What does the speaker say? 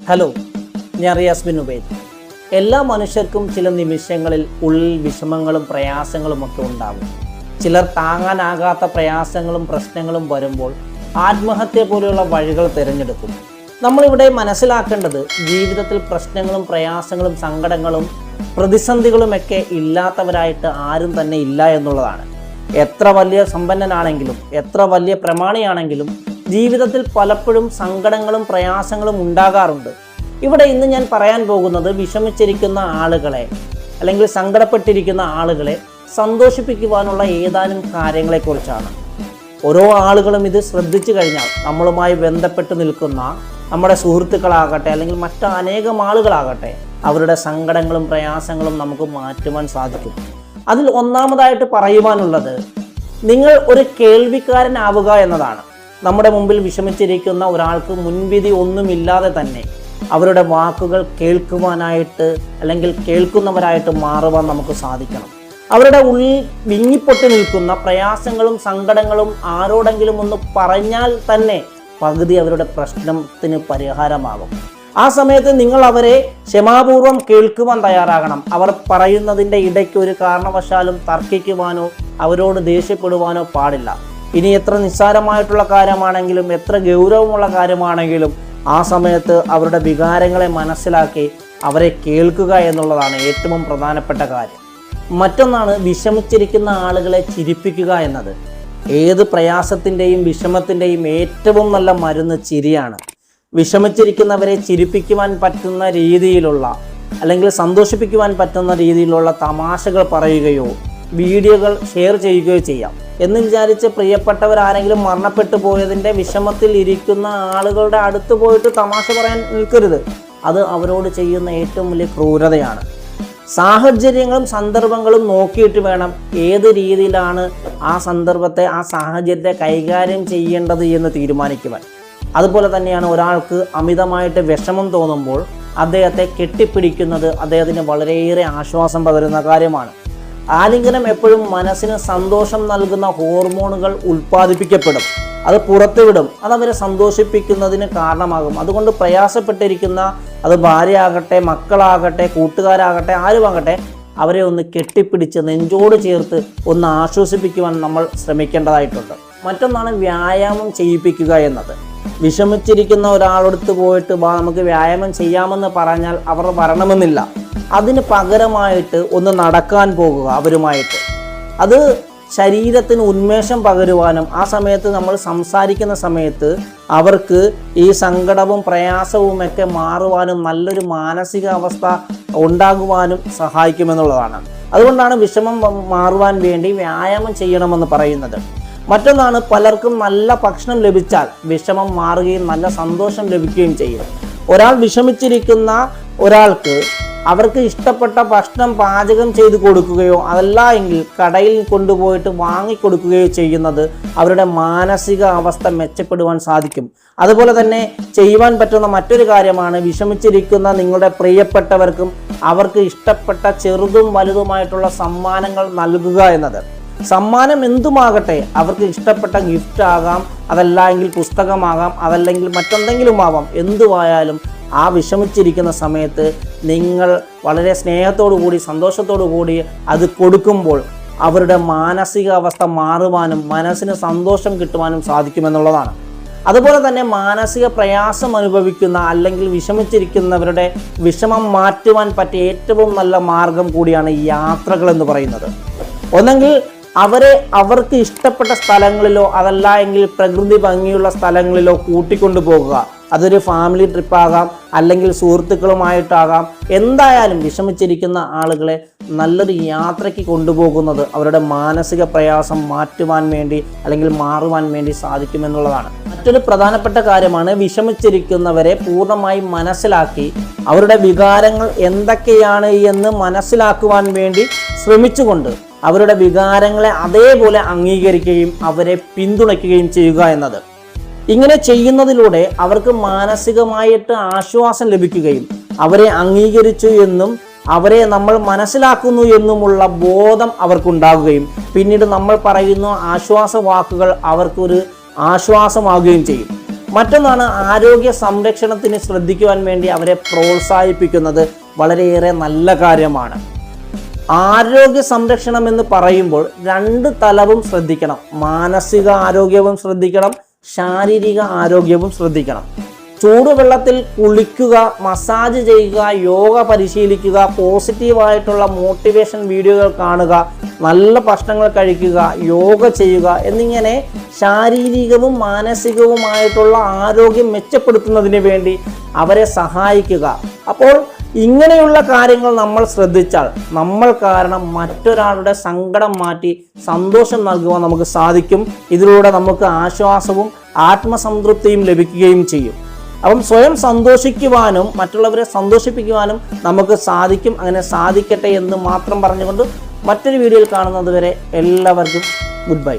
Hello ഞാൻ റിയാസ്മിൻ ഉബൈദ്. എല്ലാ മനുഷ്യർക്കും ചില നിമിഷങ്ങളിൽ ഉള്ളിൽ വിഷമങ്ങളും പ്രയാസങ്ങളും ഒക്കെ ഉണ്ടാകും ചിലർ താങ്ങാനാകാത്ത പ്രയാസങ്ങളും പ്രശ്നങ്ങളും വരുമ്പോൾ ആത്മഹത്യ പോലെയുള്ള വഴികൾ തിരഞ്ഞെടുക്കും. നമ്മളിവിടെ മനസ്സിലാക്കേണ്ടത് ജീവിതത്തിൽ പ്രശ്നങ്ങളും പ്രയാസങ്ങളും സങ്കടങ്ങളും പ്രതിസന്ധികളുമൊക്കെ ഇല്ലാത്തവരായിട്ട് ആരും തന്നെ ഇല്ല എന്നുള്ളതാണ്. എത്ര വലിയ സമ്പന്നനാണെങ്കിലും എത്ര വലിയ പ്രമാണിയാണെങ്കിലും ജീവിതത്തിൽ പലപ്പോഴും സങ്കടങ്ങളും പ്രയാസങ്ങളും ഉണ്ടാകാറുണ്ട്. ഇവിടെ ഇന്ന് ഞാൻ പറയാൻ പോകുന്നത് വിഷമിച്ചിരിക്കുന്ന ആളുകളെ അല്ലെങ്കിൽ സങ്കടപ്പെട്ടിരിക്കുന്ന ആളുകളെ സന്തോഷിപ്പിക്കുവാനുള്ള ഏതാനും കാര്യങ്ങളെക്കുറിച്ചാണ്. ഓരോ ആളുകളും ഇത് ശ്രദ്ധിച്ചു കഴിഞ്ഞാൽ നമ്മളുമായി ബന്ധപ്പെട്ട് നിൽക്കുന്ന നമ്മുടെ സുഹൃത്തുക്കളാകട്ടെ അല്ലെങ്കിൽ മറ്റ് അനേകം ആളുകളാകട്ടെ അവരുടെ സങ്കടങ്ങളും പ്രയാസങ്ങളും നമുക്ക് മാറ്റുവാൻ സാധിക്കും. അതിൽ ഒന്നാമതായിട്ട് പറയുവാനുള്ളത് നിങ്ങൾ ഒരു കേൾവിക്കാരനാവുക എന്നതാണ്. നമ്മുടെ മുമ്പിൽ വിഷമിച്ചിരിക്കുന്ന ഒരാൾക്ക് മുൻവിധി ഒന്നുമില്ലാതെ തന്നെ അവരുടെ വാക്കുകൾ കേൾക്കുവാനായിട്ട് അല്ലെങ്കിൽ കേൾക്കുന്നവരായിട്ട് മാറുവാൻ നമുക്ക് സാധിക്കണം. അവരുടെ ഉള്ളിൽ വിങ്ങിപ്പൊട്ടി നിൽക്കുന്ന പ്രയാസങ്ങളും സങ്കടങ്ങളും ആരോടെങ്കിലും ഒന്ന് പറഞ്ഞാൽ തന്നെ പകുതി അവരുടെ പ്രശ്നത്തിന് പരിഹാരമാകും. ആ സമയത്ത് നിങ്ങൾ അവരെ ക്ഷമാപൂർവം കേൾക്കുവാൻ തയ്യാറാകണം. അവർ പറയുന്നതിന്റെ ഇടയ്ക്ക് ഒരു കാരണവശാലും തർക്കിക്കുവാനോ അവരോട് ദേഷ്യപ്പെടുവാനോ പാടില്ല. ഇനി എത്ര നിസ്സാരമായിട്ടുള്ള കാര്യമാണെങ്കിലും എത്ര ഗൗരവമുള്ള കാര്യമാണെങ്കിലും ആ സമയത്ത് അവരുടെ വികാരങ്ങളെ മനസ്സിലാക്കി അവരെ കേൾക്കുക എന്നുള്ളതാണ് ഏറ്റവും പ്രധാനപ്പെട്ട കാര്യം. മറ്റൊന്നാണ് വിഷമിച്ചിരിക്കുന്ന ആളുകളെ ചിരിപ്പിക്കുക എന്നത്. ഏത് പ്രയാസത്തിന്റെയും വിഷമത്തിന്റെയും ഏറ്റവും നല്ല മരുന്ന് ചിരിയാണ്. വിഷമിച്ചിരിക്കുന്നവരെ ചിരിപ്പിക്കുവാൻ പറ്റുന്ന രീതിയിലുള്ള അല്ലെങ്കിൽ സന്തോഷിപ്പിക്കുവാൻ പറ്റുന്ന രീതിയിലുള്ള തമാശകൾ പറയുകയോ വീഡിയോകൾ ഷെയർ ചെയ്യുകയോ ചെയ്യാം. എന്ന് വിചാരിച്ച് പ്രിയപ്പെട്ടവരാരെങ്കിലും മരണപ്പെട്ടു പോയതിന്റെ വിഷമത്തിൽ ഇരിക്കുന്ന ആളുകളുടെ അടുത്ത് പോയിട്ട് തമാശ പറയാൻ നിൽക്കരുത്. അത് അവരോട് ചെയ്യുന്ന ഏറ്റവും വലിയ ക്രൂരതയാണ്. സാഹചര്യങ്ങളും സന്ദർഭങ്ങളും നോക്കിയിട്ട് വേണം ഏത് രീതിയിലാണ് ആ സന്ദർഭത്തെ ആ സാഹചര്യത്തെ കൈകാര്യം ചെയ്യേണ്ടത് എന്ന് തീരുമാനിക്കുവാൻ. അതുപോലെ തന്നെയാണ് ഒരാൾക്ക് അമിതമായിട്ട് വിഷമം തോന്നുമ്പോൾ അദ്ദേഹത്തെ കെട്ടിപ്പിടിക്കുന്നത് അദ്ദേഹത്തിന് വളരെയേറെ ആശ്വാസം പകരുന്ന കാര്യമാണ്. ആലിംഗനം എപ്പോഴും മനസ്സിന് സന്തോഷം നൽകുന്ന ഹോർമോണുകൾ ഉൽപ്പാദിപ്പിക്കപ്പെടും. അത് പുറത്തുവിടും. അത് അവരെ സന്തോഷിപ്പിക്കുന്നതിന് കാരണമാകും. അതുകൊണ്ട് പ്രയാസപ്പെട്ടിരിക്കുന്ന അത് ഭാര്യയാകട്ടെ മക്കളാകട്ടെ കൂട്ടുകാരാകട്ടെ ആരുമാകട്ടെ അവരെ ഒന്ന് കെട്ടിപ്പിടിച്ച് നെഞ്ചോട് ചേർത്ത് ഒന്ന് ആശ്വസിപ്പിക്കുവാൻ നമ്മൾ ശ്രമിക്കേണ്ടതായിട്ടുണ്ട്. മറ്റൊന്നാണ് വ്യായാമം ചെയ്യിപ്പിക്കുക എന്നത്. വിഷമിച്ചിരിക്കുന്ന ഒരാളെടുത്ത് പോയിട്ട് നമുക്ക് വ്യായാമം ചെയ്യാമെന്ന് പറഞ്ഞാൽ അവർ വരണമെന്നില്ല. അതിന് പകരമായിട്ട് ഒന്ന് നടക്കാൻ പോകുക അവരുമായിട്ട്. അത് ശരീരത്തിന് ഉന്മേഷം പകരുവാനും ആ സമയത്ത് നമ്മൾ സംസാരിക്കുന്ന സമയത്ത് അവർക്ക് ഈ സങ്കടവും പ്രയാസവും ഒക്കെ മാറുവാനും നല്ലൊരു മാനസികാവസ്ഥ ഉണ്ടാകുവാനും സഹായിക്കുമെന്നുള്ളതാണ്. അതുകൊണ്ടാണ് വിഷമം മാറുവാൻ വേണ്ടി വ്യായാമം ചെയ്യണമെന്ന് പറയുന്നത്. മറ്റൊന്നാണ് പലർക്കും നല്ല ഭക്ഷണം ലഭിച്ചാൽ വിഷമം മാറുകയും നല്ല സന്തോഷം ലഭിക്കുകയും ചെയ്യും. ഒരാൾ വിഷമിച്ചിരിക്കുന്ന ഒരാൾക്ക് അവർക്ക് ഇഷ്ടപ്പെട്ട ഭക്ഷണം പാചകം ചെയ്ത് കൊടുക്കുകയോ അതല്ല എങ്കിൽ കടയിൽ കൊണ്ടുപോയിട്ട് വാങ്ങിക്കൊടുക്കുകയോ ചെയ്യുന്നത് അവരുടെ മാനസിക അവസ്ഥ മെച്ചപ്പെടുവാൻ സാധിക്കും. അതുപോലെ തന്നെ ചെയ്യുവാൻ പറ്റുന്ന മറ്റൊരു കാര്യമാണ് വിഷമിച്ചിരിക്കുന്ന നിങ്ങളുടെ പ്രിയപ്പെട്ടവർക്കും അവർക്ക് ഇഷ്ടപ്പെട്ട ചെറുതും വലുതുമായിട്ടുള്ള സമ്മാനങ്ങൾ നൽകുക എന്നത്. സമ്മാനം എന്തുമാകട്ടെ അവർക്ക് ഇഷ്ടപ്പെട്ട ഗിഫ്റ്റ് ആകാം അതല്ല എങ്കിൽ പുസ്തകമാകാം അതല്ലെങ്കിൽ മറ്റെന്തെങ്കിലും ആവാം എന്തുവായാലും ആ വിഷമിച്ചിരിക്കുന്ന സമയത്ത് നിങ്ങൾ വളരെ സ്നേഹത്തോടു കൂടി സന്തോഷത്തോടു കൂടി അത് കൊടുക്കുമ്പോൾ അവരുടെ മാനസികാവസ്ഥ മാറുവാനും മനസ്സിന് സന്തോഷം കിട്ടുവാനും സാധിക്കുമെന്നുള്ളതാണ്. അതുപോലെ തന്നെ മാനസിക പ്രയാസം അനുഭവിക്കുന്ന അല്ലെങ്കിൽ വിഷമിച്ചിരിക്കുന്നവരുടെ വിഷമം മാറ്റുവാൻ പറ്റിയ ഏറ്റവും നല്ല മാർഗം കൂടിയാണ് യാത്രകൾ എന്ന് പറയുന്നത്. ഒന്നെങ്കിൽ അവരെ അവർക്ക് ഇഷ്ടപ്പെട്ട സ്ഥലങ്ങളിലോ അതല്ല എങ്കിൽ പ്രകൃതി ഭംഗിയുള്ള സ്ഥലങ്ങളിലോ കൂട്ടിക്കൊണ്ടു പോകുക അതൊരു ഫാമിലി ട്രിപ്പാകാം അല്ലെങ്കിൽ സുഹൃത്തുക്കളുമായിട്ടാകാം എന്തായാലും വിഷമിച്ചിരിക്കുന്ന ആളുകളെ നല്ലൊരു യാത്രയ്ക്ക് കൊണ്ടുപോകുന്നത് അവരുടെ മാനസിക പ്രയാസം മാറ്റുവാൻ വേണ്ടി അല്ലെങ്കിൽ മാറുവാൻ വേണ്ടി സാധിക്കുമെന്നുള്ളതാണ്. മറ്റൊരു പ്രധാനപ്പെട്ട കാര്യമാണ് വിഷമിച്ചിരിക്കുന്നവരെ പൂർണമായി മനസ്സിലാക്കി അവരുടെ വികാരങ്ങൾ എന്തൊക്കെയാണ് എന്ന് മനസ്സിലാക്കുവാൻ വേണ്ടി ശ്രമിച്ചുകൊണ്ട് അവരുടെ വികാരങ്ങളെ അതേപോലെ അംഗീകരിക്കുകയും അവരെ പിന്തുണയ്ക്കുകയും ചെയ്യുക എന്നത്. ഇങ്ങനെ ചെയ്യുന്നതിലൂടെ അവർക്ക് മാനസികമായിട്ട് ആശ്വാസം ലഭിക്കുകയും അവരെ അംഗീകരിച്ചു എന്നും അവരെ നമ്മൾ മനസ്സിലാക്കുന്നു എന്നുമുള്ള ബോധം അവർക്കുണ്ടാകുകയും പിന്നീട് നമ്മൾ പറയുന്ന ആശ്വാസ വാക്കുകൾ അവർക്കൊരു ആശ്വാസമാകുകയും ചെയ്യും. മറ്റൊന്നാണ് ആരോഗ്യ സംരക്ഷണത്തിന് ശ്രദ്ധിക്കുവാൻ വേണ്ടി അവരെ പ്രോത്സാഹിപ്പിക്കുന്നത് വളരെയേറെ നല്ല കാര്യമാണ്. ആരോഗ്യ സംരക്ഷണം എന്ന് പറയുമ്പോൾ രണ്ട് തലവും ശ്രദ്ധിക്കണം. മാനസിക ആരോഗ്യവും ശ്രദ്ധിക്കണം. ശാരീരിക ആരോഗ്യവും ശ്രദ്ധിക്കണം. ചൂടുവെള്ളത്തിൽ കുളിക്കുക മസാജ് ചെയ്യുക യോഗ പരിശീലിക്കുക പോസിറ്റീവായിട്ടുള്ള മോട്ടിവേഷൻ വീഡിയോകൾ കാണുക നല്ല ഭക്ഷണങ്ങൾ കഴിക്കുക യോഗ ചെയ്യുക എന്നിങ്ങനെ ശാരീരികവും മാനസികവുമായിട്ടുള്ള ആരോഗ്യം മെച്ചപ്പെടുത്തുന്നതിന് വേണ്ടി അവരെ സഹായിക്കുക. അപ്പോൾ ഇങ്ങനെയുള്ള കാര്യങ്ങൾ നമ്മൾ ശ്രദ്ധിച്ചാൽ നമ്മൾ കാരണം മറ്റൊരാളുടെ സങ്കടം മാറ്റി സന്തോഷം നൽകുവാൻ നമുക്ക് സാധിക്കും. ഇതിലൂടെ നമുക്ക് ആശ്വാസവും ആത്മസംതൃപ്തിയും ലഭിക്കുകയും ചെയ്യും. അപ്പം സ്വയം സന്തോഷിക്കുവാനും മറ്റുള്ളവരെ സന്തോഷിപ്പിക്കുവാനും നമുക്ക് സാധിക്കും. അങ്ങനെ സാധിക്കട്ടെ എന്ന് മാത്രം പറഞ്ഞുകൊണ്ട് മറ്റൊരു വീഡിയോയിൽ കാണുന്നത് വരെ എല്ലാവർക്കും ഗുഡ് ബൈ.